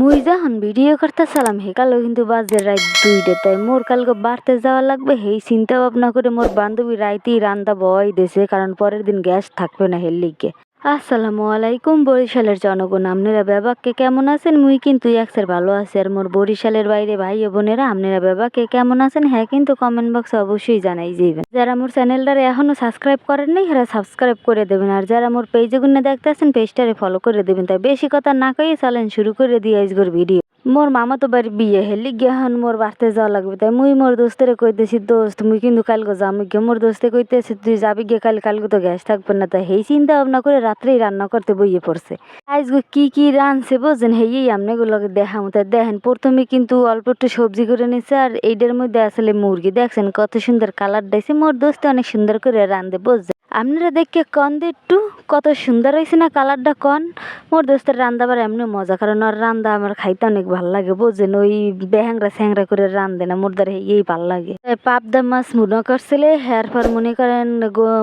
মুই যখন ভিডিও করতেছিলাম হেকালো কিন্তু বাজে রাত দুইটা। তাই মোর কালকে বাড়তে যাওয়া লাগবে হেই চিন্তা ভাবনা করে মোর বান্ধবী রাইতেই রান্দা বয় দেশে কারণ পরের দিন গ্যাস থাকবে না হের লিগে। আসসালামু আলাইকুম বরিশালের জনগণ, আপনারা বেবাককে কেমন আছেন? মুই কিন্তু একসের ভালো আছি। আর মোর বরিশালের বাইরে ভাই ও বোনেরা, আপনারা বেবাককে কেমন আছেন? হ্যাঁ কিন্তু কমেন্ট বক্সে অবশ্যই জানাই যাবেন যারা মোর চ্যানেলটারে এখনও সাবস্ক্রাইব করেন নাই, এরা সাবস্ক্রাইব করে দেবেন। আর যারা মোর পেজে গুনে দেখতে আছেন পেজটারে ফলো করে দেবেন। তাই বেশি কথা না কয়ে চলেন শুরু করে দিয়ে আজগর ভিডিও মোর মামা তো বাড়ি বিয়ে হেলি গিয়াহন মোর বাড়তে যাওয়া লাগবে। তাই মুই মোর দোস্তেরে কইতেছি, দোস্ত, মুই কিন্তু কালকে যাম গিয়ে মোর দোস্তে কইতেছি, তুই যাবি গিয়ে কাল কালকে তো গ্যাস থাকবে না। তাই সেই চিন্তা ভাবনা করে রাত্রেই রান্না করতে বইয়ে পড়ছে। আজকে কি কি রানছে বুঝছেন হেই আমনেগুলোকে দেখাম তাই দেখেন, প্রথমে কিন্তু অল্প একটু সবজি করে নিছে আর এইটার মধ্যে আসলে মুরগি। দেখছেন কত সুন্দর কালার দিয়েছে মোর দোস্তে অনেক সুন্দর করে রান্ধে বুঝছেন আপনারা দেখে কন দে একটু কত সুন্দর হয়েছে না কালারটা কন? মোর দোস্তের রান্দা আবার এমনি মজা কারণ ওর রান্দা আমার খাইতে অনেক ভালো লাগে, বুঝছেন? ওই বেহাংরা স্যাংরা করে রান্ধে না, মোর দ্বারা এই ভালো লাগে। পাবদা মাছ মনে করছিলে, হেয়ার পর মনে করেন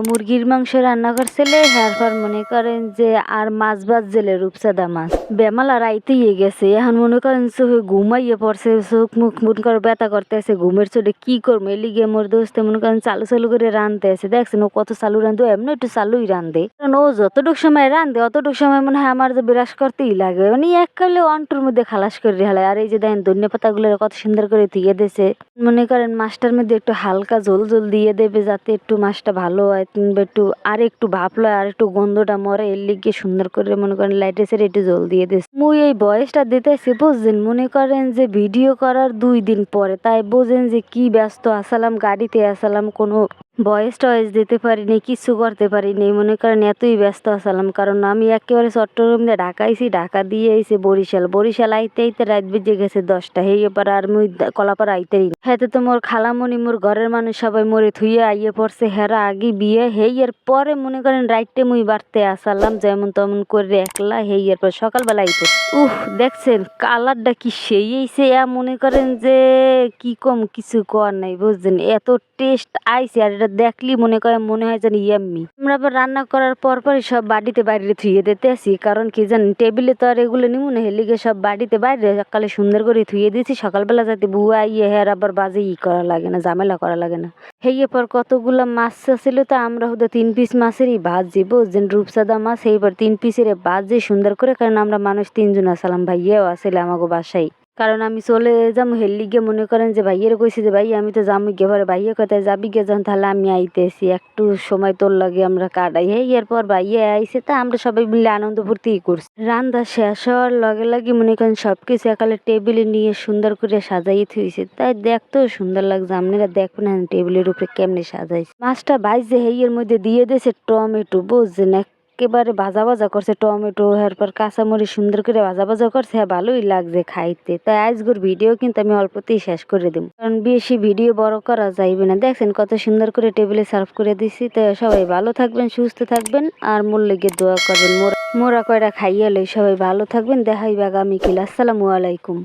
মুরগির মাংস রান্না করছিলে, হেয়ার পর মনে করেন যে আর মাছ ভাজ জেলে রূপসাদা মাছ। বেমালা রাইতে ইয়ে গেছে, এখন মনে করেন চোখে ঘুমাইয়ে পড়ছে, চোখ মুখ মন করে ব্যথা করতেছে, ঘুমের চোটে কি করব? এলিগে মোর দোস্তে মনে করেন চালু চালু করে রান্ধতে আছে দেখছেন ও কত চালু রান্ধে এমনি একটু চালুই রান্ধে কারণ ও যতটুক সময় রান্ধে অতটুক সময় মনে হয় আমার যে বিরাস করতেই লাগে। মানে এক কালে অন্টুর মধ্যে খালাস করে হেলায় আর এই যে দেখেন ধনিয়া পাতাগুলো কত সুন্দর করে ধুয়ে দিয়েছে। মনে করেন মাছটার মধ্যে একটু হালকা ঝোল ঝোল দিয়ে দেবে যাতে একটু মাছটা ভালো হয়, কিংবা একটু আর একটু ভাপ লয়, আর একটু গন্ধটা মরে, এর লিগে সুন্দর করে মনে করেন লাইটে সেরে একটু জল দিয়ে দিস। মুই এই বয়সটা দিতেছি, বুঝছেন? মনে করেন যে ভিডিও করার দুই দিন পরে, তাই বোঝেন যে কি ব্যস্ত আসালাম গাড়িতে আসালাম কোনো ভয়েস টয়েস দিতে পারিনি, কিছু করতে পারিনি। মনে করেন এতই ব্যস্ত আসালাম কারণ আমি একেবারে চট্টগ্রাম দিয়ে ঢাকা আইছি ঢাকা দিয়ে আইছি বরিশাল। বরিশাল আইতে আইতে রাত বেজে গেছে দশটা, হেই এবার আর মুই কলাপাড়া আইতেই হেতে তো মোর খালামণি মোর ঘরের মানুষ সবাই মরে থুইয়ে আইয়ে পড়ছে, হেরা আগে বিয়ে, হেই এর পরে মনে করেন রাইটে মুই বাড়তে আসালাম, যেমন তেমন করে একলা, হেই এর পর সকালবেলা আইপো উহ, দেখছেন কালারটা কি সেই এইছে মনে করেন যে কি কম কিছু কর নাই, বুঝছেন? এত টেস্ট আইছে, আর এটা দেখলি মনে করে মনে হয় যেন ইয়াম্মি। আমরা আবার রান্না করার পর পরই সব বাড়িতে বাইরে থুয়ে দিতে আসি, কারণ কি জানেন টেবিলে তো আর এগুলো নিমু না, হেলিগে সব বাড়িতে বাইরে সকালে সুন্দর করে থুয়ে দিয়েছি, সকালবেলা যাতে বুয়া ইয়ে হের আবার বাজে ই করা লাগে না, ঝামেলা করা লাগে না। হেয়ে পর কতগুলা মাছ ছিল তো আমরা হয়তো তিন পিস মাছেরই ভাজি বুঝছেন রূপসাদা মাছ এইবার তিন পিসের ভাজি সুন্দর করে, কারণ আমরা মানুষ তিনজন আসলাম ভাইয়াও আসলে আমাকে বাসায়। কারণ আমি চলে যাম হেললি গিয়ে মনে করেন যে ভাইয়ের কইছি যে ভাই আমি তো যাব গিয়ে পরে ভাইয়া কোথায় যাবি গিয়ে যখন তাহলে আমি আইতেছি। একটু সময় তোর লাগে আমরা কাটাই। হে এরপর ভাইয়া আইসে তা আমরা সবাই মিলে আনন্দ ফুর্তি করছি। রান্না শেষ হওয়ার লগে লাগে মনে করেন সব কিছু একালে টেবিলে নিয়ে সুন্দর করে সাজাই থুইছে। তাই দেখতেও সুন্দর লাগছে, আপনারা দেখুন টেবিলের উপরে কেমনে সাজাইছে। মাছটা ভাইজে হেইয়ের মধ্যে দিয়ে দিয়েছে টমেটো, বুঝছেন? একেবারে ভাজা ভাজা করছে, টমেটো, এরপর কাঁচামরিচ সুন্দর করে ভাজা ভাজা করছে হ্যাঁ ভালোই লাগছে খাইতে। তাই আজকের ভিডিও কিন্তু আমি অল্পতেই শেষ করে দেব। কারণ বেশি ভিডিও বড় করা যাইবে না। দেখছেন কত সুন্দর করে টেবিলে সার্ভ করে দিছি। তো সবাই ভালো থাকবেন, সুস্থ থাকবেন, আর মোর লেগে দোয়া করবেন। মোরা মোরা কয়টা খাইয়া লই সবাই ভালো থাকবেন। দেখাইবে আগামীকাল আসসালামু আলাইকুম।